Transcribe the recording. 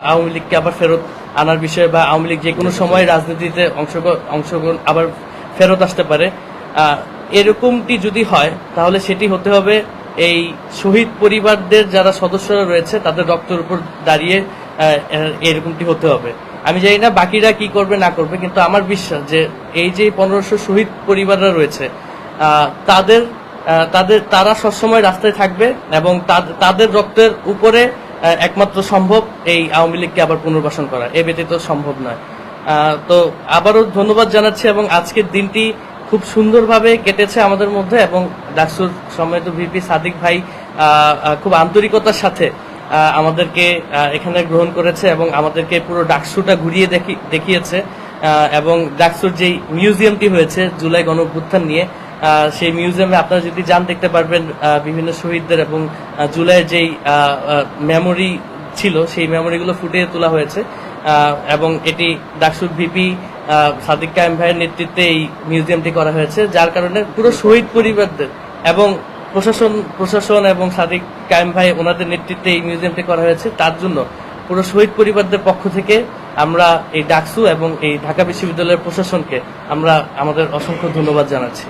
আওয়ামী লীগকে আবার ফেরত আনার বিষয়ে বা আওয়ামী লীগ যে কোনো সময় রাজনীতিতে অংশগ্রহণ অংশগ্রহণ আবার ফেরত আসতে পারে। এরকমটি যদি হয়, তাহলে সেটি হতে হবে এই শহীদ পরিবারদের যারা সদস্যরা রয়েছে, তাদের রক্তের উপর দাঁড়িয়ে এরকমটি হতে হবে। আমি জানি না বাকিরা কি করবে, না করবে, কিন্তু আমার বিশ্বাস যে এই যে পনেরোশো শহীদ পরিবাররা রয়েছে তাদের তাদের, তারা সবসময় রাস্তায় থাকবে এবং তাদের রক্তের উপরে একমাত্র সম্ভব এই আওয়ামী লীগকে আবার পুনর্বাসন করা। এ ব্যতীত সম্ভব নয়। তো আবারও ধন্যবাদ জানাচ্ছি এবং আজকের দিনটি খুব সুন্দরভাবে কেটেছে আমাদের মধ্যে এবং ডাকসুর সম্মানিত ভিপি সাদিক ভাই খুব আন্তরিকতার সাথে আমাদেরকে এখানে গ্রহণ করেছে এবং আমাদেরকে পুরো ডাকসুটা ঘুরিয়ে দেখি- দেখিয়েছে। এবং ডাকসুর যেই মিউজিয়ামটি হয়েছে জুলাই গণ নিয়ে সেই মিউজিয়ামে আপনারা যদি যান, দেখতে পারবেন বিভিন্ন শহীদদের এবং জুলাইয়ের যেই মেমোরি ছিল, সেই মেমোরিগুলো ফুটিয়ে তোলা হয়েছে। এবং এটি ডাকসুর ভিপি সাদিক কায়েম ভাইয়ের নেতৃত্বে এই মিউজিয়ামটি করা হয়েছে, যার কারণে পুরো শহীদ পরিবারদের এবং প্রশাসন প্রশাসন এবং সাদিক কায়েম ভাই ওনাদের নেতৃত্বে এই মিউজিয়ামটি করা হয়েছে। তার জন্য পুরো শহীদ পরিবারদের পক্ষ থেকে আমরা এই ডাকসু এবং এই ঢাকা বিশ্ববিদ্যালয়ের প্রশাসনকে আমরা আমাদের অসংখ্য ধন্যবাদ জানাচ্ছি।